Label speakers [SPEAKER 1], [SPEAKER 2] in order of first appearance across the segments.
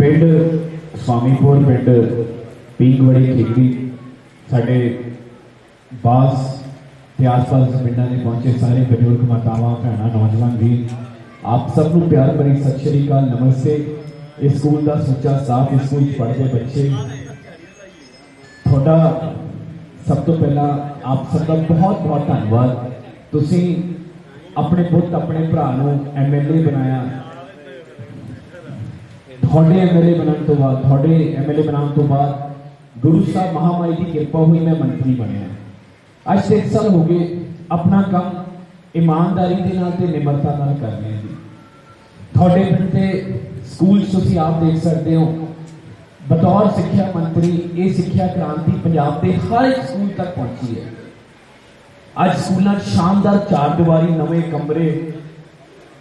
[SPEAKER 1] ਪਿੰਡ, ਸਵਾਮੀਪੁਰ ਪਿੰਡ, ਪੀਂਗਵੜੀ ਖੇਤੀ, ਸਾਡੇ ਬਾਸ ਤੇ ਆਸ-ਪਾਸ ਪਿੰਡਾਂ ਦੇ ਪਹੁੰਚੇ ਸਾਰੇ ਬਜ਼ੁਰਗ, ਮਾਤਾਵਾਂ, ਭੈਣਾਂ, ਨੌਜਵਾਨ ਵੀ ਆਪ ਸਭ ਨੂੰ ਪਿਆਰ ਭਰੀ ਸਤਿ ਸ਼੍ਰੀ ਅਕਾਲ, ਨਮਸਤੇ। ਇਸ ਸਕੂਲ ਦਾ ਸੁੱਚਾ ਸਾਥ ਇਸ ਸਕੂਲ ਪੜ੍ਹਦੇ ਬੱਚੇ। ਤੁਹਾਡਾ ਸਭ ਤੋਂ ਪਹਿਲਾਂ ਆਪ ਸਭ ਦਾ ਬਹੁਤ ਬਹੁਤ ਧੰਨਵਾਦ। ਤੁਸੀਂ ਆਪਣੇ ਪੁੱਤ, ਆਪਣੇ ਭਰਾ ਨੂੰ ਐਮਐਲਏ ਬਣਾਇਆ। ਤੁਹਾਡੇ ਐਮਐਲਏ ਬਣਨ ਤੋਂ ਬਾਅਦ ਤੁਹਾਡੇ ਐਮਐਲਏ ਬਣਾਉਣ ਤੋਂ ਬਾਅਦ ਗੁਰੂ ਸਾਹਿਬ ਮਹਾਮਾਈ ਦੀ ਕਿਰਪਾ ਹੋਈ ਮੈਂ ਮੰਤਰੀ ਬਣਿਆ ਅੱਜ ਤੇ ਇੱਕ ਸਾਲ ਹੋ ਗਏ ਆਪਣਾ ਕੰਮ ਇਮਾਨਦਾਰੀ ਦੇ ਨਾਲ ਤੇ ਨਿਮਰਤਾ ਨਾਲ ਕਰ ਰਹੇ ਹਾਂ ਜੀ ਤੁਹਾਡੇ ਪਿੰਡ ਦੇ ਸਕੂਲ 'ਚ ਤੁਸੀਂ ਆਪ ਦੇਖ ਸਕਦੇ ਹੋ ਬਤੌਰ ਸਿੱਖਿਆ ਮੰਤਰੀ ਇਹ ਸਿੱਖਿਆ ਕ੍ਰਾਂਤੀ ਪੰਜਾਬ ਦੇ ਹਰ ਇੱਕ ਸਕੂਲ ਤੱਕ ਪਹੁੰਚੀ ਹੈ ਅੱਜ ਸਕੂਲਾਂ 'ਚ ਸ਼ਾਨਦਾਰ ਚਾਰ ਦੀਵਾਰੀ ਨਵੇਂ ਕਮਰੇ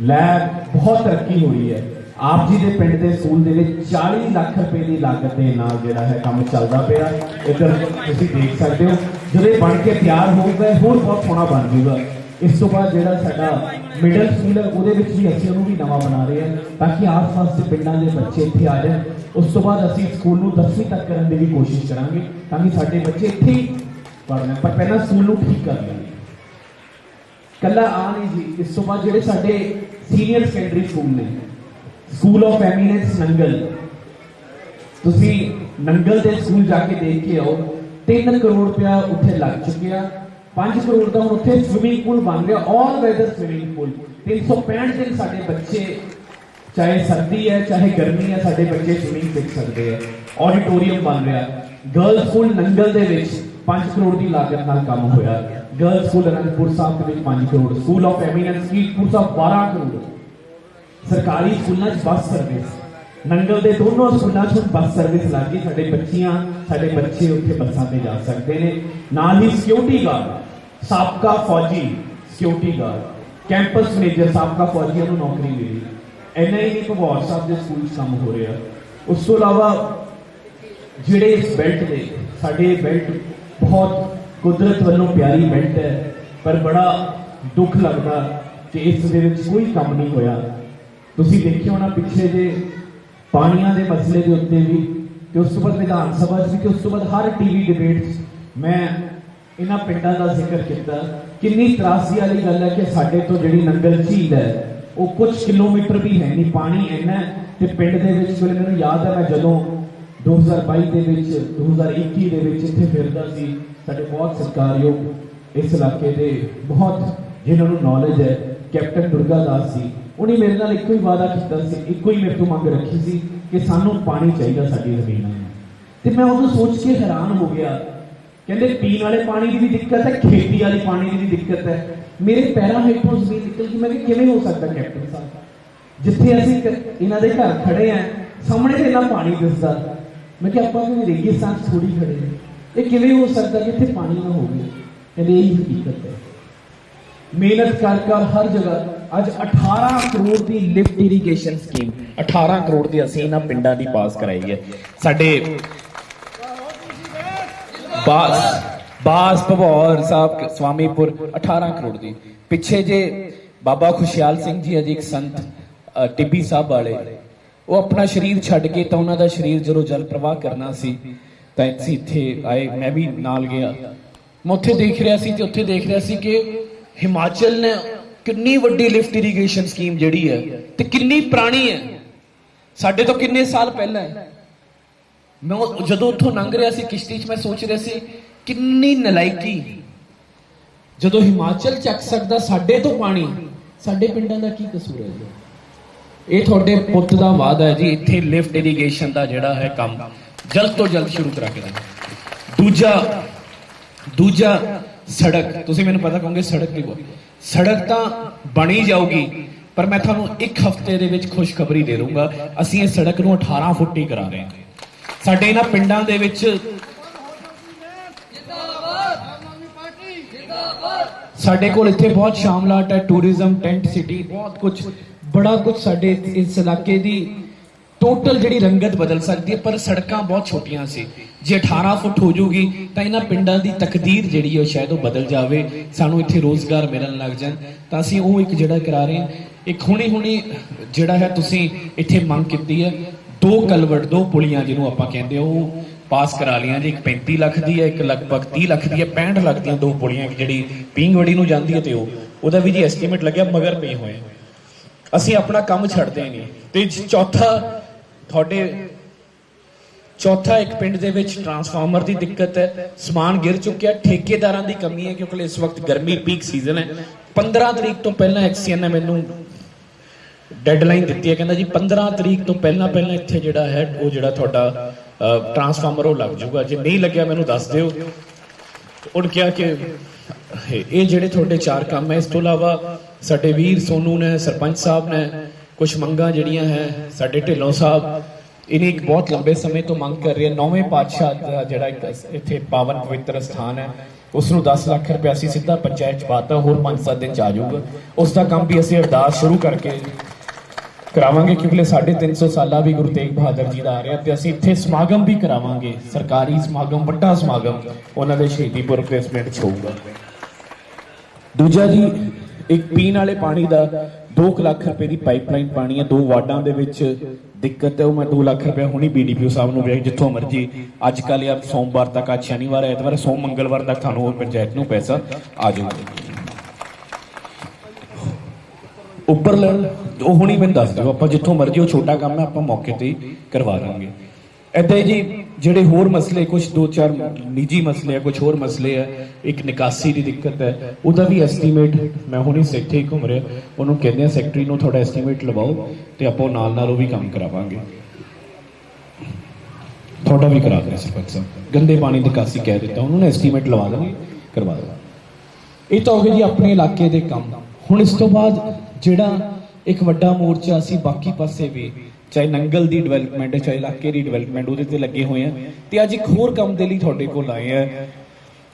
[SPEAKER 1] ਲੈਬ ਬਹੁਤ ਤਰੱਕੀ ਹੋਈ ਹੈ ਆਪ ਜੀ ਦੇ ਪਿੰਡ ਦੇ ਸਕੂਲ ਦੇ ਵਿੱਚ 40 ਲੱਖ ਰੁਪਏ ਦੀ ਲਾਗਤ ਦੇ ਨਾਲ ਜਿਹੜਾ ਹੈ ਕੰਮ ਚੱਲਦਾ ਪਿਆ। ਇੱਧਰ ਤੁਸੀਂ ਦੇਖ ਸਕਦੇ ਹੋ, ਜਦੋਂ ਇਹ ਬਣ ਕੇ ਤਿਆਰ ਹੋਊਗਾ ਹੋਰ ਬਹੁਤ ਸੋਹਣਾ ਬਣ ਜੂਗਾ ਇਸ ਤੋਂ ਬਾਅਦ ਜਿਹੜਾ ਸਾਡਾ ਮਿਡਲ ਸਕੂਲ ਹੈ ਉਹਦੇ ਵਿੱਚ ਵੀ ਅਸੀਂ ਉਹਨੂੰ ਵੀ ਨਵਾਂ ਬਣਾ ਰਹੇ ਹਾਂ, ਤਾਂ ਕਿ ਆਸ-ਪਾਸ ਦੇ ਪਿੰਡਾਂ ਦੇ ਬੱਚੇ ਇੱਥੇ ਆ ਜਾਣ। ਉਸ ਤੋਂ ਬਾਅਦ ਅਸੀਂ ਸਕੂਲ ਨੂੰ 10ਵੀਂ ਤੱਕ ਕਰਨ ਦੀ ਵੀ ਕੋਸ਼ਿਸ਼ ਕਰਾਂਗੇ, ਤਾਂ ਕਿ ਸਾਡੇ ਬੱਚੇ ਇੱਥੇ ਹੀ ਪੜ੍ਹਨ ਪਰ ਪਹਿਲਾਂ ਸਕੂਲ ਨੂੰ ਠੀਕ ਕਰ ਲੈਣ। ਕੱਲਾ ਆ ਨਹੀਂ ਜੀ, ਇਸ ਤੋਂ ਬਾਅਦ ਜਿਹੜੇ ਸਾਡੇ ਸੀਨੀਅਰ ਸੈਕੰਡਰੀ ਸਕੂਲ ਨੇ ਸਕੂਲ ਆਫ ਐਮੀਨੈਂਸ ਨੰਗਲ ਤੁਸੀਂ ਨੰਗਲ ਦੇ ਸਕੂਲ ਜਾ ਕੇ ਦੇਖ ਕੇ ਆਓ 3 ਕਰੋੜ ਰੁਪਇਆ ਉੱਥੇ ਲੱਗ ਚੁੱਕਿਆ। 5 ਕਰੋੜ ਦਾ ਹੁਣ ਉੱਥੇ ਸਵਿਮਿੰਗ ਪੂਲ ਬਣ ਰਿਹਾ ਆਲ ਵੈਦਰ ਸਵਿਮਿੰਗ ਪੂਲ 365 ਦਿਨ ਸਾਡੇ ਬੱਚੇ, ਚਾਹੇ ਸਰਦੀ ਹੈ, ਚਾਹੇ ਗਰਮੀ ਹੈ, ਸਾਡੇ ਬੱਚੇ ਸਵਿਮਿੰਗ ਸਿੱਖ ਸਕਦੇ ਆ ਆਡੀਟੋਰੀਅਮ ਬਣ ਰਿਹਾ। ਗਰਲ ਸਕੂਲ ਨੰਗਲ ਦੇ ਵਿੱਚ 5 ਕਰੋੜ ਦੀ ਲਾਗਤ ਨਾਲ ਕੰਮ ਹੋਇਆ। ਗਰਲ ਸਕੂਲ ਅਨੰਦਪੁਰ ਸਾਹਿਬ ਦੇ ਵਿੱਚ 5 crore. School of eminence Kiratpur Sahib 12 crore. ਸਰਕਾਰੀ ਸਕੂਲਾਂ 'ਚ ਬੱਸ ਸਰਵਿਸ ਨੰਗਲ ਦੇ ਦੋਨੋਂ ਸਕੂਲਾਂ 'ਚ ਬੱਸ ਸਰਵਿਸ ਲੱਗ ਗਈ। ਸਾਡੇ ਬੱਚੀਆਂ, ਸਾਡੇ ਬੱਚੇ ਉੱਥੇ ਬੱਸਾਂ ਤੇ ਜਾ ਸਕਦੇ ਨੇ। ਨਾਲ ਹੀ ਸਿਕਿਉਰਿਟੀ ਗਾਰਡ ਸਾਬਕਾ ਫੌਜੀ ਸਿਕਿਉਰਿਟੀ ਗਾਰਡ ਕੈਂਪਸ ਮੈਨੇਜਰ ਸਾਬਕਾ ਫੌਜੀਆਂ ਨੂੰ ਨੌਕਰੀ ਮਿਲੀ। ਐਨਾ ਹੀ ਨਹੀਂ ਭਗੌਰ ਸਾਹਿਬ ਦੇ ਸਕੂਲ 'ਚ ਕੰਮ ਹੋ ਰਿਹਾ। ਉਸ ਤੋਂ ਇਲਾਵਾ ਜਿਹੜੇ ਇਸ ਬੈਲਟ ਦੇ, ਸਾਡੇ ਬੈਲਟ ਬਹੁਤ ਕੁਦਰਤ ਵੱਲੋਂ ਪਿਆਰੀ ਬੈਲਟ ਹੈ। ਪਰ ਬੜਾ ਦੁੱਖ ਲੱਗਦਾ ਕਿ ਇਸ ਦੇ ਵਿੱਚ ਕੋਈ ਕੰਮ ਨਹੀਂ ਹੋਇਆ। ਤੁਸੀਂ ਦੇਖਿਓ ਨਾ ਪਿੱਛੇ ਜੇ ਪਾਣੀਆਂ ਦੇ ਮਸਲੇ ਦੇ ਉੱਤੇ ਵੀ ਤੇ ਉਸ ਤੋਂ ਬਾਅਦ ਵਿਧਾਨ ਸਭਾ 'ਚ ਵੀ ਤੇ ਉਸ ਤੋਂ ਬਾਅਦ ਹਰ ਟੀਵੀ ਡਿਬੇਟ ਮੈਂ ਇਹਨਾਂ ਪਿੰਡਾਂ ਦਾ ਜ਼ਿਕਰ ਕੀਤਾ। ਕਿੰਨੀ ਤਰਾਸੀ ਵਾਲੀ ਗੱਲ ਹੈ ਕਿ ਸਾਡੇ ਤੋਂ ਜਿਹੜੀ ਨੰਗਲ ਝੀਲ ਹੈ, ਉਹ ਕੁਝ ਕਿਲੋਮੀਟਰ ਵੀ ਹੈ ਨਹੀਂ, ਪਾਣੀ ਇੰਨਾ ਹੈ ਤੇ ਪਿੰਡ ਦੇ ਵਿੱਚ ਵੇਲੇ ਮੈਨੂੰ ਯਾਦ ਹੈ, ਮੈਂ ਜਦੋਂ 2022 ਦੇ ਵਿੱਚ 2021 ਦੇ ਵਿੱਚ ਇੱਥੇ ਫਿਰਦਾ ਸੀ, ਸਾਡੇ ਬਹੁਤ ਸਤਿਕਾਰਯੋਗ ਇਸ ਇਲਾਕੇ ਦੇ ਬਹੁਤ ਜਿਨ੍ਹਾਂ ਨੂੰ ਨੌਲੇਜ ਹੈ, ਕੈਪਟਨ ਦੁਰਗਾ ਦਾਸ ਸੀ ਉਹਨੇ ਮੇਰੇ ਨਾਲ ਇੱਕੋ ਹੀ ਵਾਅਦਾ ਕੀਤਾ ਸੀ, ਇੱਕੋ ਹੀ ਮੇਰੇ ਤੋਂ ਮੰਗ ਰੱਖੀ ਸੀ ਕਿ ਸਾਨੂੰ ਪਾਣੀ ਚਾਹੀਦਾ ਸਾਡੀ ਜ਼ਮੀਨਾਂ ਨੂੰ ਤੇ ਮੈਂ ਉਦੋਂ ਸੋਚ ਕੇ ਹੈਰਾਨ ਹੋ ਗਿਆ। ਕਹਿੰਦੇ, ਪੀਣ ਵਾਲੇ ਪਾਣੀ ਦੀ ਵੀ ਦਿੱਕਤ ਹੈ, ਖੇਤੀ ਵਾਲੇ ਪਾਣੀ ਦੀ ਵੀ ਦਿੱਕਤ ਹੈ। ਮੇਰੇ ਪੈਰਾਂ ਹੇਠੋਂ ਜ਼ਮੀਨ ਨਿਕਲ ਗਈ। ਮੈਂ ਕਿ ਕਿਵੇਂ ਹੋ ਸਕਦਾ ਕੈਪਟਨ ਸਾਹਿਬ? ਜਿੱਥੇ ਅਸੀਂ ਇਹਨਾਂ ਦੇ ਘਰ ਖੜੇ ਆ ਸਾਹਮਣੇ ਤੇ ਇੰਨਾ ਪਾਣੀ ਦਿਸਦਾ। ਮੈਂ ਕਿ ਆਪਾਂ ਕੋਈ ਰੇਗਿਸਤਾਨ 'ਚ ਥੋੜੀ ਖੜੇ ਹਾਂ। ਇਹ ਕਿਵੇਂ ਹੋ ਸਕਦਾ ਕਿ ਇੱਥੇ ਪਾਣੀ ਨਾ ਹੋਵੇ? ਕਹਿੰਦੇ, ਇਹ ਹਕੀਕਤ ਹੈ। ਮਿਹਨਤ ਕਰ ਕਰ ਹਰ ਜਗ੍ਹਾ ਅੱਜ 18 ਕਰੋੜ ਦੀ ਲਿਫਟ ਇਰੀਗੇਸ਼ਨ ਸਕੀਮ 18 ਕਰੋੜ ਦੀ ਅਸੀਂ ਇਹਨਾਂ ਪਿੰਡਾਂ ਦੀ ਪਾਸ ਕਰਾਈ ਹੈ। ਸਾਡੇ ਬਾਸ ਬਾਸ ਭਵੌਰ ਸਾਹਿਬ, ਸਵਾਮੀਪੁਰ 18 ਕਰੋੜ ਦੀ। ਪਿੱਛੇ ਜੇ ਬਾਬਾ ਖੁਸ਼ਿਆਲ ਸਿੰਘ ਜੀ ਅਜੀ ਇੱਕ ਸੰਤ ਟਿੱਬੀ ਸਾਹਿਬ ਵਾਲੇ, ਉਹ ਆਪਣਾ ਸਰੀਰ ਛੱਡ ਕੇ ਤਾਂ ਉਹਨਾਂ ਦਾ ਸਰੀਰ ਜਦੋਂ ਜਲ ਪ੍ਰਵਾਹ ਕਰਨਾ ਸੀ, ਤਾਂ ਅਸੀਂ ਇੱਥੇ ਆਏ, ਮੈਂ ਵੀ ਨਾਲ ਗਿਆ। ਮੈਂ ਉੱਥੇ ਦੇਖ ਰਿਹਾ ਸੀ ਤੇ ਉੱਥੇ ਦੇਖ ਰਿਹਾ ਸੀ ਕਿ ਹਿਮਾਚਲ ਨੇ ਕਿੰਨੀ ਵੱਡੀ ਲਿਫਟ ਇਰੀਗੇਸ਼ਨ ਸਕੀਮ ਜਿਹੜੀ ਹੈ ਤੇ ਕਿੰਨੀ ਪੁਰਾਣੀ ਹੈ? ਸਾਡੇ ਤੋਂ ਕਿੰਨੇ ਸਾਲ ਪਹਿਲਾਂ ਹੈ? ਮੈਂ ਜਦੋਂ ਉੱਥੋਂ ਲੰਘ ਰਿਹਾ ਸੀ ਕਿਸ਼ਤੀ 'ਚ, ਮੈਂ ਸੋਚ ਰਿਹਾ ਸੀ, ਕਿੰਨੀ ਨਲਾਇਕੀ। ਜਦੋਂ ਹਿਮਾਚਲ ਚੱਕ ਸਕਦਾ ਸਾਡੇ ਤੋਂ ਪਾਣੀ, ਸਾਡੇ ਪਿੰਡਾਂ ਦਾ ਕੀ ਕਸੂਰ ਹੈ ਜੀ? ਇਹ ਤੁਹਾਡੇ ਪੁੱਤ ਦਾ ਵਾਅਦਾ ਹੈ ਜੀ, ਇੱਥੇ ਲਿਫਟ ਇਰੀਗੇਸ਼ਨ ਦਾ ਜਿਹੜਾ ਹੈ ਕੰਮ, ਜਲਦ ਤੋਂ ਜਲਦ ਸ਼ੁਰੂ ਕਰਾ ਕੇ ਦੇਣਾ। ਦੂਜਾ ਦੂਜਾ ਸੜਕ, ਤੁਸੀਂ ਮੈਨੂੰ ਪਤਾ ਕਹੋਗੇ ਸੜਕ ਦੀ ਬੋਲ ਸੜਕ ਤਾਂ ਬਣੀ ਜਾਊਗੀ, ਪਰ ਮੈਂ ਤੁਹਾਨੂੰ ਇੱਕ ਹਫ਼ਤੇ ਦੇ ਵਿੱਚ ਖੁਸ਼ਖਬਰੀ ਦੇ ਦੂੰਗਾ ਅਸੀਂ ਇਹ ਸੜਕ ਨੂੰ 18 ਫੁੱਟ ਹੀ ਕਰਾ ਰਹੇ ਹਾਂ। ਸਾਡੇ ਇਹਨਾਂ ਪਿੰਡਾਂ ਦੇ ਵਿੱਚ ਸਾਡੇ ਕੋਲ ਇੱਥੇ ਬਹੁਤ ਸ਼ਾਮਲਾਟ ਹੈ ਟੂਰਿਜ਼ਮ ਟੈਂਟ ਸਿਟੀ ਬਹੁਤ ਕੁਝ। ਬੜਾ ਕੁਝ ਸਾਡੇ ਇਸ ਇਲਾਕੇ ਦੀ ਟੋਟਲ ਜਿਹੜੀ ਰੰਗਤ ਬਦਲ ਸਕਦੀ ਹੈ, ਪਰ ਸੜਕਾਂ ਬਹੁਤ ਛੋਟੀਆਂ ਸੀ। ਜੇ 18 ਫੁੱਟ ਹੋ ਜੂਗੀ, ਤਾਂ ਇਹਨਾਂ ਪਿੰਡਾਂ ਦੀ ਤਕਦੀਰ ਜਿਹੜੀ ਉਹ ਸ਼ਾਇਦ ਉਹ ਬਦਲ ਜਾਵੇ, ਸਾਨੂੰ ਇੱਥੇ ਰੋਜ਼ਗਾਰ ਮਿਲਣ ਲੱਗ ਜਾਣ। ਤਾਂ ਅਸੀਂ ਉਹ ਇੱਕ ਜਿਹੜਾ ਕਰਾ ਰਹੇ ਹਾਂ। ਇੱਕ ਹੁਣੇ ਹੁਣੇ ਜਿਹੜਾ ਹੈ ਤੁਸੀਂ ਇੱਥੇ ਮੰਗ ਕੀਤੀ ਹੈ, ਦੋ ਕਲਵਟ ਦੋ ਪੁਲੀਆਂ ਜਿਹਨੂੰ ਆਪਾਂ ਕਹਿੰਦੇ ਉਹ ਪਾਸ ਕਰਾ ਲੀਆਂ ਜੀ। ਇੱਕ 35 ਲੱਖ ਦੀ ਹੈ, ਇੱਕ ਲਗਭਗ 30 ਲੱਖ ਦੀ ਹੈ 65 ਲੱਖ ਦੀਆਂ ਦੋ ਪੁਲੀਆਂ ਜਿਹੜੀ ਪਿੰਗਵੜੀ ਨੂੰ ਜਾਂਦੀ ਹੈ ਤੇ ਉਹ। ਉਹਦਾ ਵੀ ਜੀ ਐਸਟੀਮੇਟ ਲੱਗਿਆ, ਮਗਰ ਪਏ ਹੋਏ। ਅਸੀਂ ਆਪਣਾ ਕੰਮ ਛੱਡਦੇ ਨਹੀਂ। ਤੇ ਚੌਥਾ, ਤੁਹਾਡੇ ਚੌਥਾ ਇੱਕ ਪਿੰਡ ਦੇ ਵਿੱਚ ਟਰਾਂਸਫਾਰਮਰ ਦੀ ਦਿੱਕਤ ਹੈ। ਸਮਾਨ ਗਿਰ ਚੁੱਕਿਆ। ਠੇਕੇਦਾਰਾਂ ਦੀ ਕਮੀ ਹੈ ਕਿਉਂਕਿ ਇਸ ਵਕਤ ਗਰਮੀ ਪੀਕ ਸੀਜ਼ਨ ਹੈ। 15 ਤਰੀਕ ਤੋਂ ਪਹਿਲਾਂ ਐਕਸੀਅਨ ਨੇ ਮੈਨੂੰ ਡੈਡਲਾਈਨ ਦਿੱਤੀ ਹੈ। ਕਹਿੰਦਾ ਜੀ 15 ਤਰੀਕ ਤੋਂ ਪਹਿਲਾਂ ਪਹਿਲਾਂ ਇੱਥੇ ਜਿਹੜਾ ਹੈ, ਉਹ ਜਿਹੜਾ ਤੁਹਾਡਾ ਟਰਾਂਸਫਾਰਮਰ ਉਹ ਲੱਗ ਜਾਊਗਾ। ਜੇ ਨਹੀਂ ਲੱਗਿਆ ਮੈਨੂੰ ਦੱਸ ਦਿਓ। ਉਹਨ ਕਿਹਾ ਕਿ ਇਹ ਜਿਹੜੇ ਤੁਹਾਡੇ ਚਾਰ ਕੰਮ ਹੈ, ਇਸ ਤੋਂ ਇਲਾਵਾ ਸਾਡੇ ਵੀਰ ਸੋਨੂ ਨੇ, ਸਰਪੰਚ ਸਾਹਿਬ ਨੇ ਕੁਝ ਮੰਗਾਂ ਜਿਹੜੀਆਂ ਹੈ, ਸਾਡੇ ਢਿੱਲੋਂ ਸਾਹਿਬ ਇਹਨੇ ਇੱਕ ਬਹੁਤ ਲੰਬੇ ਸਮੇਂ ਤੋਂ ਮੰਗ ਕਰ ਰਹੇ ਨੌਵੇਂ ਪਾਤਸ਼ਾਹ ਦਾ ਜਿਹੜਾ ਇੱਥੇ ਪਾਵਨ ਪਵਿੱਤਰ ਸਥਾਨ ਹੈ ਉਸ ਨੂੰ 10 ਲੱਖ ਰੁਪਏ ਅਸੀਂ ਸਿੱਧਾ ਪੰਚਾਇਤ ਚ ਪਾਤਾ, ਹੋਰ 5-7 ਦਿਨ ਚ ਆ ਜਾਊਗਾ। ਉਸ ਦਾ ਕੰਮ ਵੀ ਅਸੀਂ ਅਰਦਾਸ ਸ਼ੁਰੂ ਕਰਕੇ ਕਰਾਵਾਂਗੇ, ਕਿਉਂਕਿ 350 ਸਾਲਾ ਵੀ ਗੁਰੂ ਤੇਗ ਬਹਾਦਰ ਜੀ ਦਾ ਆ ਰਿਹਾ ਤੇ ਅਸੀਂ ਇੱਥੇ ਸਮਾਗਮ ਵੀ ਕਰਾਵਾਂਗੇ, ਸਰਕਾਰੀ ਸਮਾਗਮ, ਵੱਡਾ ਸਮਾਗਮ, ਉਹਨਾਂ ਦੇ ਸ਼ਹੀਦੀ ਪੁਰਬ ਦੇ ਇਸ 'ਚ ਹੋਊਗਾ। ਦੂਜਾ ਜੀ, ਇੱਕ ਪੀਣ ਵਾਲੇ ਪਾਣੀ ਦਾ 2 ਲੱਖ ਰੁਪਏ ਦੀ ਪਾਈਪਲਾਈਨ ਪਾਣੀ ਹੈ ਦੋ ਵਾਰਡਾਂ ਦੇ ਵਿੱਚ ਦਿੱਕਤ ਹੈ, ਉਹ ਮੈਂ 2 ਲੱਖ ਰੁਪਏ ਹੁਣੀ ਬੀਡੀਪੀਓ ਸਾਹਿਬ ਨੂੰ ਵੇਖ ਜਿੱਥੋਂ ਮਰਜ਼ੀ ਅੱਜ ਕੱਲ ਯਾਰ ਸੋਮਵਾਰ ਤੱਕ ਅੱਜ ਸ਼ਨੀਵਾਰ, ਐਤਵਾਰ, ਸੋਮ, ਮੰਗਲਵਾਰ ਤੱਕ ਤੁਹਾਨੂੰ ਉਹ ਪੰਚਾਇਤ ਨੂੰ ਪੈਸਾ ਆ ਜਾਊਗਾ। ਉੱਪਰ ਲੈਣ ਉਹ ਹੁਣੀ ਮੈਨੂੰ ਦੱਸ ਦਿਓ, ਆਪਾਂ ਜਿੱਥੋਂ ਮਰਜ਼ੀ ਉਹ ਛੋਟਾ ਕੰਮ ਹੈ, ਆਪਾਂ ਮੌਕੇ ਤੇ ਕਰਵਾ ਦਾਂਗੇ। ਏਦਾਂ ਜੀ, ਜਿਹੜੇ ਹੋਰ ਮਸਲੇ ਕੁਝ ਦੋ ਚਾਰ ਨਿੱਜੀ ਮਸਲੇ ਆ ਕੁਝ ਹੋਰ ਮਸਲੇ ਆ, ਇੱਕ ਨਿਕਾਸੀ ਦੀ ਦਿੱਕਤ ਹੈ, ਉਹਦਾ ਵੀ ਐਸਟੀਮੇਟ ਮੈਂ ਹੁਣੀ ਇੱਥੇ ਹੀ ਘੁੰਮ ਰਿਹਾ, ਉਹਨੂੰ ਕਹਿੰਦੇ ਆ ਸੈਕਟਰੀ ਨੂੰ ਥੋੜਾ ਐਸਟੀਮੇਟ ਲਵਾਓ ਤੇ ਆਪਾਂ ਨਾਲ ਨਾਲ ਉਹ ਵੀ ਕੰਮ ਕਰਾਵਾਂਗੇ। ਤੁਹਾਡਾ ਵੀ ਕਰਾ ਦਿਆ ਸਰਪੰਚ ਸਾਹਿਬ। ਗੰਦੇ ਪਾਣੀ ਦੀ ਨਿਕਾਸੀ ਕਹਿ ਦਿੱਤਾ, ਉਹਨਾਂ ਨੇ ਐਸਟੀਮੇਟ ਲਵਾ ਦੇਣਗੇ ਕਰਵਾ ਦੇਵਾਂਗੇ ਇਹ ਤਾਂ ਹੋ ਗਏ ਜੀ ਆਪਣੇ ਇਲਾਕੇ ਦੇ ਕੰਮ। ਹੁਣ ਇਸ ਤੋਂ ਬਾਅਦ ਜਿਹੜਾ ਇੱਕ ਵੱਡਾ ਮੋਰਚਾ ਅਸੀਂ ਬਾਕੀ ਪਾਸੇ ਵੀ ਚਾਹੇ ਨੰਗਲ ਦੀ ਡਿਵੈਲਪਮੈਂਟ ਹੈ, ਚਾਹੇ ਇਲਾਕੇ ਦੀ ਡਿਵੈਲਪਮੈਂਟ ਉਹਦੇ ਤੇ ਲੱਗੇ ਹੋਏ ਆ। ਤੇ ਅੱਜ ਇੱਕ ਹੋਰ ਕੰਮ ਦੇ ਲਈ ਤੁਹਾਡੇ ਕੋਲ ਆਏ ਆ।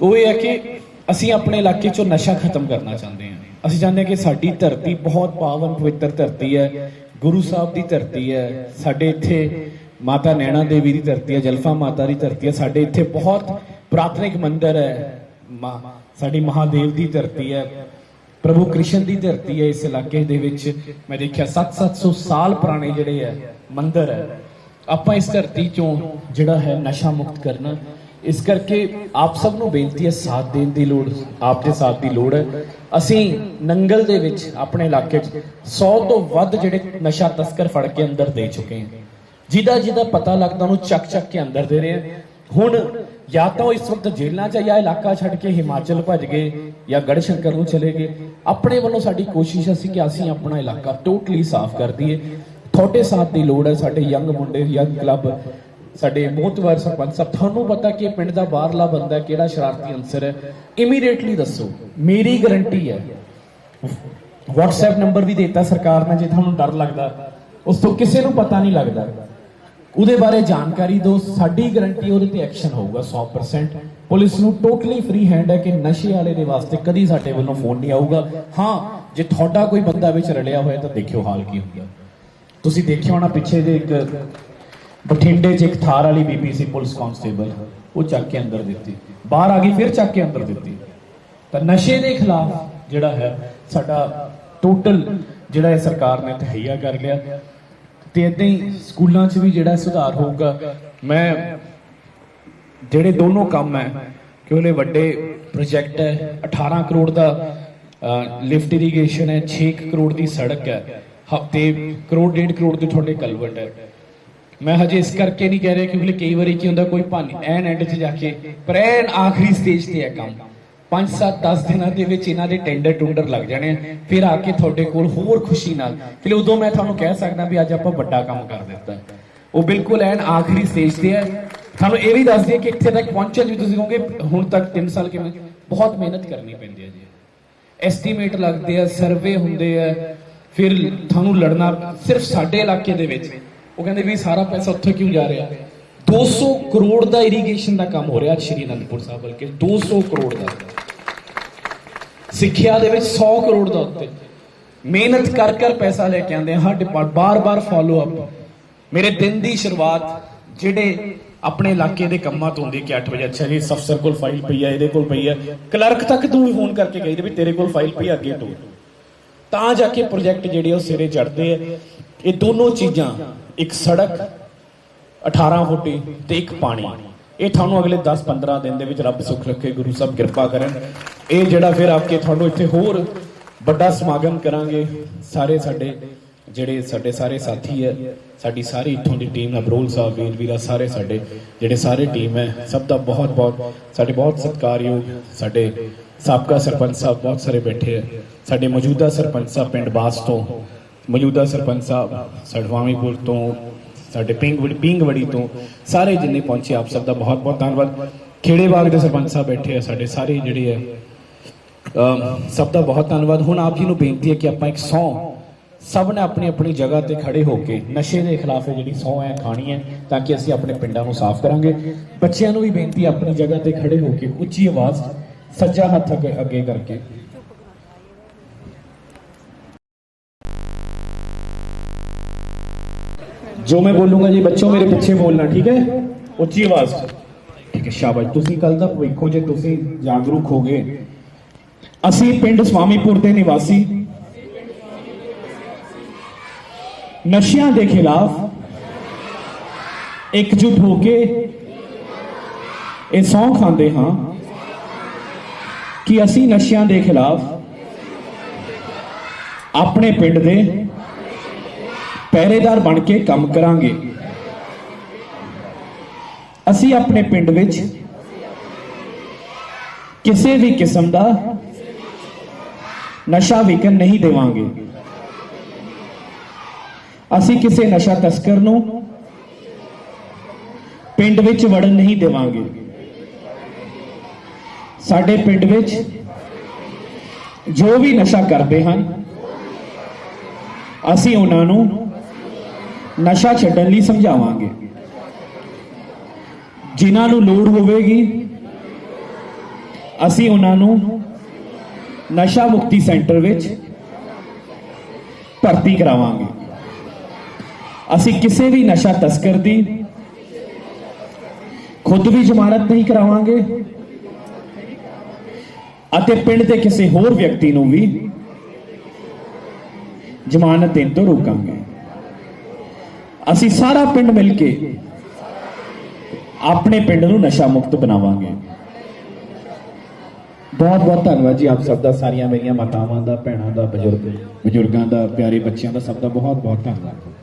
[SPEAKER 1] ਉਹ ਇਹ ਹੈ ਕਿ ਅਸੀਂ ਆਪਣੇ ਇਲਾਕੇ 'ਚੋਂ ਨਸ਼ਾ ਖਤਮ ਕਰਨਾ ਚਾਹੁੰਦੇ ਹਾਂ ਅਸੀਂ ਚਾਹੁੰਦੇ ਹਾਂ ਕਿ ਸਾਡੀ ਧਰਤੀ ਬਹੁਤ ਪਾਵਨ, ਪਵਿੱਤਰ ਧਰਤੀ ਹੈ। ਗੁਰੂ ਸਾਹਿਬ ਦੀ ਧਰਤੀ ਹੈ। ਸਾਡੇ ਇੱਥੇ ਮਾਤਾ ਨੈਣਾ ਦੇਵੀ ਦੀ ਧਰਤੀ ਹੈ, ਜਲਫਾ ਮਾਤਾ ਦੀ ਧਰਤੀ ਹੈ। ਸਾਡੇ ਇੱਥੇ ਬਹੁਤ ਪ੍ਰਾਥਮਿਕ ਮੰਦਿਰ ਹੈ। ਮਾਂ ਸਾਡੀ ਮਹਾਦੇਵ ਦੀ ਧਰਤੀ ਹੈ। ਪ੍ਰਭੂ ਕ੍ਰਿਸ਼ਨ ਦੀ ਧਰਤੀ ਹੈ, ਇਸ ਇਲਾਕੇ ਦੇ ਵਿੱਚ। ਮੈਂ ਦੇਖਿਆ 7-700 ਸਾਲ ਪੁਰਾਣੇ ਜਿਹੜੇ ਹੈ, ਮੰਦਿਰ ਹੈ। ਆਪਾਂ ਇਸ ਧਰਤੀ ਚੋਂ ਜਿਹੜਾ ਹੈ ਨਸ਼ਾ ਮੁਕਤ ਕਰਨਾ। ਇਸ ਕਰਕੇ ਆਪ ਸਭ ਨੂੰ ਬੇਨਤੀ ਹੈ, ਸਾਥ ਦੇਣ ਦੀ ਲੋੜ, ਆਪ ਦੇ ਸਾਥ ਦੀ ਲੋੜ ਹੈ। ਅਸੀਂ ਨੰਗਲ ਦੇ ਵਿੱਚ ਆਪਣੇ ਇਲਾਕੇ 'ਚ 100 ਤੋਂ ਵੱਧ ਜਿਹੜੇ ਨਸ਼ਾ ਤਸਕਰ ਫੜ ਕੇ ਅੰਦਰ ਦੇ ਚੁੱਕੇ ਹਾਂ। ਜਿਹਦਾ ਜਿਹਦਾ ਪਤਾ ਲੱਗਦਾ, ਉਹਨੂੰ ਚੱਕ ਚੱਕ ਕੇ ਅੰਦਰ ਦੇ ਰਹੇ ਆ ਹੁਣ ਜਾਂ ਤਾਂ ਉਹ ਇਸ ਵਕਤ ਜੇਲ੍ਹਾਂ 'ਚ ਜਾਂ ਇਲਾਕਾ ਛੱਡ ਕੇ ਹਿਮਾਚਲ ਭੱਜ ਗਏ ਜਾਂ ਗੜਸ਼ੰਕਰ ਨੂੰ ਚਲੇ ਗਏ, ਆਪਣੇ ਵੱਲੋਂ ਸਾਡੀ ਕੋਸ਼ਿਸ਼ ਅਸੀਂ ਕਿ ਅਸੀਂ ਆਪਣਾ ਇਲਾਕਾ ਟੋਟਲੀ ਸਾਫ਼ ਕਰ ਦਈਏ। ਤੁਹਾਡੇ ਸਾਥ ਦੀ ਲੋੜ ਹੈ, ਸਾਡੇ ਯੰਗ ਮੁੰਡੇ ਯੰਗ ਕਲੱਬ ਸਾਡੇ ਮੋਹਤਵਾਰ ਸਰਪੰਚ ਸਭ ਤੁਹਾਨੂੰ ਪਤਾ ਕਿ ਪਿੰਡ ਦਾ ਬਾਹਰਲਾ ਬੰਦਾ ਕਿਹੜਾ ਸ਼ਰਾਰਤੀ ਅਨਸਰ ਹੈ? ਇਮੀਡੀਏਟਲੀ ਦੱਸੋ, ਮੇਰੀ ਗਰੰਟੀ ਹੈ, WhatsApp ਨੰਬਰ ਵੀ ਦਿੱਤਾ ਸਰਕਾਰ ਨੇ, ਜੇ ਤੁਹਾਨੂੰ ਡਰ ਲੱਗਦਾ, ਉਸ ਤੋਂ ਕਿਸੇ ਨੂੰ ਪਤਾ ਨਹੀਂ ਲੱਗਦਾ। ਉਹਦੇ ਬਾਰੇ ਜਾਣਕਾਰੀ ਦਿਓ। ਸਾਡੀ ਗਰੰਟੀ ਉਹਦੇ ਤੇ ਐਕਸ਼ਨ ਹੋਊਗਾ 100% ਪੁਲਿਸ ਨੂੰ ਟੋਟਲੀ ਫ੍ਰੀ ਹੈਂਡ ਹੈ ਕਿ ਨਸ਼ੇ ਵਾਲੇ ਦੇ ਵਾਸਤੇ ਕਦੀ ਸਾਡੇ ਵੱਲੋਂ ਫੋਨ ਨਹੀਂ ਆਊਗਾ। ਹਾਂ, ਜੇ ਤੁਹਾਡਾ ਕੋਈ ਬੰਦਾ ਵਿੱਚ ਰਲਿਆ ਹੋਇਆ ਤਾਂ ਦੇਖਿਓ ਹਾਲ ਕੀ ਹੁੰਦਾ। ਤੁਸੀਂ ਦੇਖਿਆ ਹੋਣਾ ਪਿੱਛੇ ਦੇ ਇੱਕ ਬਠਿੰਡੇ 'ਚ ਇੱਕ ਥਾਰ ਵਾਲੀ ਬੀਬੀ ਸੀ, ਪੁਲਿਸ ਕਾਂਸਟੇਬਲ ਉਹ ਚੱਕ ਕੇ ਅੰਦਰ ਦਿੱਤੀ। ਬਾਹਰ ਆ ਗਈ, ਫਿਰ ਚੱਕ ਕੇ ਅੰਦਰ ਦਿੱਤੀ। ਤਾਂ ਨਸ਼ੇ ਦੇ ਖਿਲਾਫ ਜਿਹੜਾ ਹੈ, ਸਾਡਾ ਟੋਟਲ ਜਿਹੜਾ ਇਹ ਸਰਕਾਰ ਨੇ ਤਹਈਆ ਕਰ ਲਿਆ। ਤੇ ਇਦਾਂ ਹੀ ਸਕੂਲਾਂ 'ਚ ਵੀ ਜਿਹੜਾ ਸੁਧਾਰ ਹੋਊਗਾ, ਮੈਂ ਜਿਹੜੇ ਦੋਨੋਂ ਕੰਮ ਹੈ, ਕਿ ਉਹਨੇ ਵੱਡੇ ਪ੍ਰੋਜੈਕਟ ਹੈ 18 ਕਰੋੜ ਦਾ ਲਿਫਟ ਇਰੀਗੇਸ਼ਨ ਹੈ 6 ਕਰੋੜ ਦੀ ਸੜਕ ਹੈ, ਹਫ਼ਤੇ ਕਰੋੜ, ਡੇਢ ਕਰੋੜ ਦੇ ਤੁਹਾਡੇ ਕਲਵਟ ਹੈ। ਮੈਂ ਹਜੇ ਇਸ ਕਰਕੇ ਨਹੀਂ ਕਹਿ ਰਿਹਾ ਕਿਉਂਕਿ ਕਈ ਵਾਰੀ ਕੀ ਹੁੰਦਾ, ਕੋਈ ਭਾਨੀ ਐਨ ਐਂਡ 'ਚ ਜਾ ਕੇ, ਪਰ ਐਨ ਆਖਰੀ ਸਟੇਜ ਤੇ ਹੈ ਕੰਮ। 5 7 10 ਦਿਨਾਂ ਦੇ ਵਿੱਚ ਇਹਨਾਂ ਦੇ ਟੈਂਡਰ ਟੁੰਡਰ ਲੱਗ ਜਾਣੇ ਫਿਰ ਆ ਕੇ ਤੁਹਾਡੇ ਕੋਲ ਹੋਰ ਖੁਸ਼ੀ ਨਾਲ। ਕਿ ਉਦੋਂ ਮੈਂ ਤੁਹਾਨੂੰ ਕਹਿ ਸਕਦਾ ਵੀ ਅੱਜ ਆਪਾਂ ਵੱਡਾ ਕੰਮ ਕਰ ਦਿੱਤਾ। ਉਹ ਬਿਲਕੁਲ ਐਨ ਆਖਰੀ ਸਟੇਜ ਤੇ ਹੈ। ਤੁਹਾਨੂੰ ਇਹ ਵੀ ਦੱਸ ਦਈਏ ਕਿ ਇੱਥੇ ਤੱਕ ਪਹੁੰਚਣ ਵੀ ਤੁਸੀਂ ਕਹੋਗੇ, ਹੁਣ ਤੱਕ 3 ਸਾਲ ਕਿਵੇਂ? ਬਹੁਤ ਮਿਹਨਤ ਕਰਨੀ ਪੈਂਦੀ ਹੈ ਜੀ। ਐਸਟੀਮੇਟ ਲੱਗਦੇ ਆ ਸਰਵੇ ਹੁੰਦੇ ਆ। ਫਿਰ ਤੁਹਾਨੂੰ ਲੜਨਾ ਸਿਰਫ ਸਾਡੇ ਇਲਾਕੇ ਦੇ ਵਿੱਚ। ਉਹ ਕਹਿੰਦੇ ਵੀ ਸਾਰਾ ਪੈਸਾ ਉੱਥੇ ਕਿਉਂ ਜਾ ਰਿਹਾ? 200 ਕਰੋੜ ਦਾ ਇਰੀਗੇਸ਼ਨ ਦਾ ਕੰਮ ਹੋ ਰਿਹਾ ਸ਼੍ਰੀ ਅਨੰਦਪੁਰ ਸਾਹਿਬ ਬਲਕਿ 200 ਕਰੋੜ ਦਾ। ਸਿੱਖਿਆ ਦੇ ਵਿੱਚ 100 ਕਰੋੜ ਦਾ ਉੱਤੇ। ਮਿਹਨਤ ਕਰ ਕਰ ਪੈਸਾ ਲੈ ਕੇ ਆਉਂਦੇ ਆ ਹਰ ਡਿਪਾਰਟ ਬਾਰ-ਬਾਰ ਫਾਲੋ ਅਪ ਮੇਰੇ ਦਿਨ ਦੀ ਸ਼ੁਰੂਆਤ ਜਿਹੜੇ ਆਪਣੇ ਇਲਾਕੇ ਦੇ ਕੰਮਾਂ ਤੋਂ ਹੁੰਦੀ ਕਿ 8 ਵਜੇ ਅੱਛਾ ਜੀ ਇਸ ਅਫਸਰ ਕੋਲ ਫਾਈਲ ਪਈ ਹੈ ਇਹਦੇ ਕੋਲ ਪਈ ਹੈ ਕਲਰਕ ਤੱਕ ਤੂੰ ਵੀ ਫੋਨ ਕਰਕੇ ਕਹੀ ਦੇ ਵੀ ਤੇਰੇ ਕੋਲ ਫਾਈਲ ਪਈ ਹੈ, ਅੱਗੇ ਤੋਂ। ਤਾਂ ਜਾ ਕੇ ਪ੍ਰੋਜੈਕਟ ਜਿਹੜੇ ਆ ਉਹ ਸਿਰੇ ਚੜਦੇ ਆ। ਇਹ ਦੋਨੋਂ ਚੀਜ਼ਾਂ ਇੱਕ ਸੜਕ 18 ਫੁੱਟੀ ਤੇ ਇੱਕ ਪਾਣੀ। ਇਹ ਤੁਹਾਨੂੰ ਅਗਲੇ 10-15 ਦਿਨ ਦੇ ਵਿੱਚ ਰੱਬ ਸੁੱਖ ਰੱਖੇ, ਗੁਰੂ ਸਾਹਿਬ ਕਿਰਪਾ ਕਰਨ। ਇਹ ਜਿਹੜਾ ਫਿਰ ਆਪਕੇ ਤੁਹਾਨੂੰ ਇੱਥੇ ਹੋਰ ਵੱਡਾ ਸਮਾਗਮ ਕਰਾਂਗੇ, ਸਾਰੇ ਸਾਡੇ ਜਿਹੜੇ ਸਾਡੇ ਸਾਰੇ ਸਾਥੀ ਹੈ, ਸਾਡੀ ਸਾਰੀ ਇੱਥੋਂ ਦੀ ਟੀਮ ਅਬਰੋਲ ਸਾਹਿਬ ਵੀਰ ਵੀਰਾ ਸਾਰੇ ਸਾਡੇ ਜਿਹੜੇ ਸਾਰੇ ਟੀਮ ਹੈ, ਸਭ ਦਾ ਬਹੁਤ ਬਹੁਤ ਸਾਡੇ ਬਹੁਤ ਸਤਿਕਾਰਯੋਗ ਸਾਡੇ ਸਾਬਕਾ ਸਰਪੰਚ ਸਾਹਿਬ ਬਹੁਤ ਸਾਰੇ ਬੈਠੇ ਹੈ। ਸਾਡੇ ਮੌਜੂਦਾ ਸਰਪੰਚ ਸਾਹਿਬ ਪਿੰਡ ਬਾਸ ਤੋਂ, ਮੌਜੂਦਾ ਸਰਪੰਚ ਸਾਹਿਬ ਸੜਵਾਮੀਪੁਰ ਤੋਂ ਸਾਡੇ ਪਿੰਗਵੜੀ ਪਿੰਗਵੜੀ ਤੋਂ ਸਾਰੇ ਜਿੰਨੇ ਪਹੁੰਚੇ, ਆਪ ਸਭ ਦਾ ਬਹੁਤ ਬਹੁਤ ਧੰਨਵਾਦ। ਖੇੜੇ ਬਾਗ ਦੇ ਸਰਪੰਚ ਸਾਹਿਬ ਬੈਠੇ ਆ ਸਾਡੇ ਸਾਰੇ ਜਿਹੜੇ ਆ। ਸਭ ਦਾ ਬਹੁਤ ਧੰਨਵਾਦ। ਹੁਣ ਆਪ ਜੀ ਨੂੰ ਬੇਨਤੀ ਹੈ ਕਿ ਆਪਾਂ ਇੱਕ ਸੌ, ਸਭ ਨੇ ਆਪਣੀ ਆਪਣੀ ਜਗ੍ਹਾ ਤੇ ਖੜੇ ਹੋ ਕੇ ਨਸ਼ੇ ਦੇ ਖਿਲਾਫ ਜਿਹੜੀ ਸੌ ਹੈ, ਖਾਣੀ ਹੈ, ਤਾਂ ਕਿ ਅਸੀਂ ਆਪਣੇ ਪਿੰਡਾਂ ਨੂੰ ਸਾਫ਼ ਕਰਾਂਗੇ। ਬੱਚਿਆਂ ਨੂੰ ਵੀ ਬੇਨਤੀ ਹੈ, ਆਪਣੀ ਜਗ੍ਹਾ ਤੇ ਖੜੇ ਹੋ ਕੇ ਉੱਚੀ ਆਵਾਜ਼ ਸੱਜਾ ਹੱਥ ਅੱਗੇ ਕਰਕੇ ਜੋ ਮੈਂ ਬੋਲੂੰਗਾ ਜੀ ਬੱਚੋ ਮੇਰੇ ਪਿੱਛੇ ਬੋਲਣਾ ਠੀਕ ਹੈ? ਉੱਚੀ ਆਵਾਜ਼। ਠੀਕ ਹੈ ਸ਼ਾਬਾਸ਼। ਤੁਸੀਂ ਕੱਲ ਦਾ ਭਵਿੱਖੋ ਜੇ ਤੁਸੀਂ ਜਾਗਰੂਕ ਹੋਗੇ ਅਸੀਂ ਪਿੰਡ ਸਵਾਮੀਪੁਰ ਦੇ ਨਿਵਾਸੀ। ਨਸ਼ਿਆਂ ਦੇ ਖਿਲਾਫ ਇਕਜੁੱਟ ਹੋ ਕੇ ਇਹ ਸੌਂ ਖਾਂਦੇ ਹਾਂ ਕਿ ਅਸੀਂ ਨਸ਼ਿਆਂ ਦੇ ਖਿਲਾਫ ਆਪਣੇ ਪਿੰਡ ਦੇ ਪਹਿਰੇਦਾਰ ਬਣ ਕੇ ਕੰਮ ਕਰਾਂਗੇ। ਅਸੀਂ ਆਪਣੇ ਪਿੰਡ ਵਿੱਚ ਕਿਸੇ ਵੀ ਕਿਸਮ ਦਾ ਨਸ਼ਾ ਵਿਕਣ ਨਹੀਂ ਦੇਵਾਂਗੇ। ਅਸੀਂ ਕਿਸੇ ਨਸ਼ਾ ਤਸਕਰ ਨੂੰ ਪਿੰਡ ਵਿੱਚ ਵੜਨ ਨਹੀਂ ਦੇਵਾਂਗੇ। ਸਾਡੇ ਪਿੰਡ ਵਿੱਚ ਜੋ ਵੀ ਨਸ਼ਾ ਕਰਦੇ ਹਨ, ਅਸੀਂ ਉਹਨਾਂ ਨੂੰ ਨਸ਼ਾ ਛੱਡਣ ਲਈ ਸਮਝਾਵਾਂਗੇ। ਜਿਨ੍ਹਾਂ ਨੂੰ ਲੋੜ ਹੋਵੇਗੀ, ਅਸੀਂ ਉਹਨਾਂ ਨੂੰ ਨਸ਼ਾ ਮੁਕਤੀ ਸੈਂਟਰ ਵਿੱਚ ਭਰਤੀ ਕਰਾਵਾਂਗੇ। ਅਸੀਂ ਕਿਸੇ ਵੀ ਨਸ਼ਾ ਤਸਕਰ ਦੀ ਖੁਦ ਵੀ ਜ਼ਮਾਨਤ ਨਹੀਂ ਕਰਾਵਾਂਗੇ ਅਤੇ ਪਿੰਡ ਦੇ ਕਿਸੇ ਹੋਰ ਵਿਅਕਤੀ ਨੂੰ ਵੀ ਜ਼ਮਾਨਤ ਦੇਣ ਤੋਂ ਰੋਕਾਂਗੇ। ਅਸੀਂ ਸਾਰਾ ਪਿੰਡ ਮਿਲ ਕੇ ਆਪਣੇ ਪਿੰਡ ਨੂੰ ਨਸ਼ਾ ਮੁਕਤ ਬਣਾਵਾਂਗੇ। ਬਹੁਤ ਬਹੁਤ ਧੰਨਵਾਦ ਜੀ ਆਪ ਸਭ ਦਾ, ਸਾਰੀਆਂ ਮੇਰੀਆਂ ਮਾਤਾਵਾਂ ਦਾ, ਭੈਣਾਂ ਦਾ, ਬਜ਼ੁਰਗ ਬਜ਼ੁਰਗਾਂ ਦਾ, ਪਿਆਰੇ ਬੱਚਿਆਂ ਦਾ ਸਭ ਦਾ ਬਹੁਤ ਬਹੁਤ ਧੰਨਵਾਦ।